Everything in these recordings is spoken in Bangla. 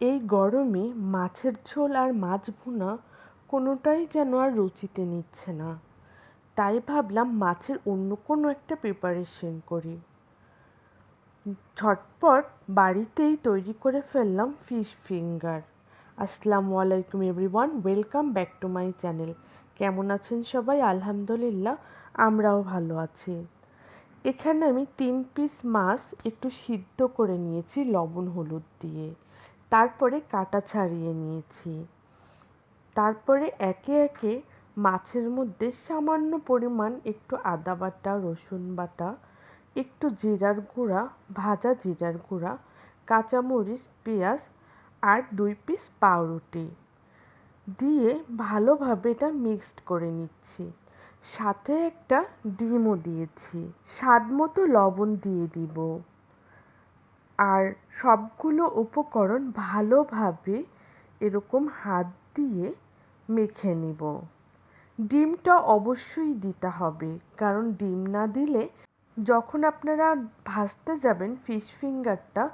এই গরমে মাছের ঝোল আর মাছ ভুনা কোনোটাই যেন আর রুচিতে নিচ্ছে না। তাই ভাবলাম মাছের অন্য কোনো একটা প্রিপারেশন করি। ঝটপট বাড়িতেই তৈরি করে ফেললাম ফিশ ফিঙ্গার আসসালামু আলাইকুম everyone welcome back to my channel কেমন আছেন সবাই? আলহামদুলিল্লাহ, আমরাও ভালো আছি। এখানে আমি তিন পিস মাছ একটু সিদ্ধ করে নিয়েছি লবণ হলুদ দিয়ে। তারপরে কাটা ছাড়িয়ে নিয়েছি। তারপরে একে একে মাছের মধ্যে সামান্য পরিমাণ একটু আদা বাটা, রসুন বাটা, একটু জিরার গুঁড়া, ভাজা জিরার গুঁড়া, কাঁচামরিচ, পেঁয়াজ আর দুই পিস পাউরুটি দিয়ে ভালোভাবে এটা মিক্সড করে নিচ্ছি। সাথে একটা ডিমও দিয়েছি। স্বাদ মতো লবণ দিয়ে দিব। আর সবগুলো উপকরণ ভালোভাবে এরকম হাত দিয়ে মেখে নিব। ডিমটা অবশ্যই দিতে হবে, কারণ ডিম না দিলে যখন আপনারা ভাজতে যাবেন ফিশ ফিঙ্গারটা,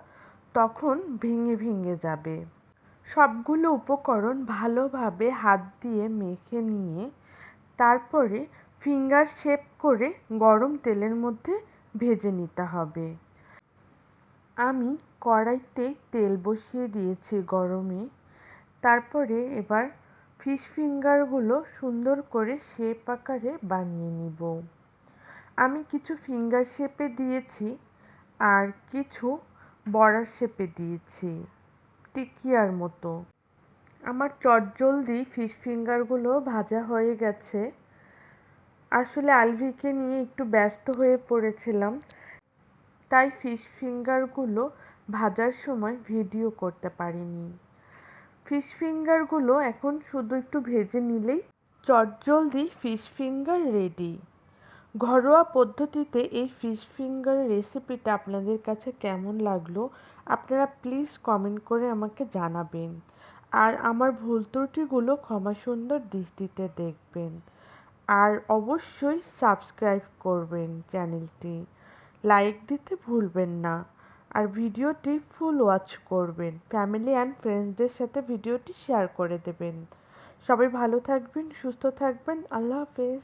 তখন ভেঙে ভেঙে যাবে। সবগুলো উপকরণ ভালোভাবে হাত দিয়ে মেখে নিয়ে তারপরে ফিঙ্গার শেপ করে গরম তেলের মধ্যে ভেজে নিতে হবে। আমি কড়াইতে তেল বসিয়ে দিয়েছি গরমে। তারপরে এবার ফিশ ফিঙ্গারগুলো সুন্দর করে শেপ আকারে বানিয়ে নিব। আমি কিছু ফিঙ্গার শেপে দিয়েছি আর কিছু বড়ার শেপে দিয়েছি, টিকিয়ার মতো। আমার চটজলদি ফিশ ফিঙ্গারগুলো ভাজা হয়ে গেছে। আসলে আলভিকে নিয়ে একটু ব্যস্ত হয়ে পড়েছিলাম তাই ফিশ ফিঙ্গারগুলো ভাজার সময় ভিডিও করতে পারিনি। ফিশ ফিঙ্গারগুলো এখন শুধু একটু ভেজে নিলেই চটজলদি ফিশ ফিঙ্গার রেডি ঘরোয়া পদ্ধতিতে এই ফিশ ফিঙ্গার রেসিপিটা আপনাদের কাছে কেমন লাগল, আপনারা প্লিজ কমেন্ট করে আমাকে জানাবেন। আর আমার ভুল ত্রুটিগুলো ক্ষমা সুন্দর দৃষ্টিতে দেখবেন। আর অবশ্যই সাবস্ক্রাইব করবেন চ্যানেলটি। লাইক দিতে ভুলবেন না। আর ভিডিওটি ফুল ওয়াচ করবেন। ফ্যামিলি অ্যান্ড ফ্রেন্ডসদের সাথে ভিডিওটি শেয়ার করে দেবেন। সবাই ভালো থাকবেন, সুস্থ থাকবেন। আল্লাহ হাফেজ।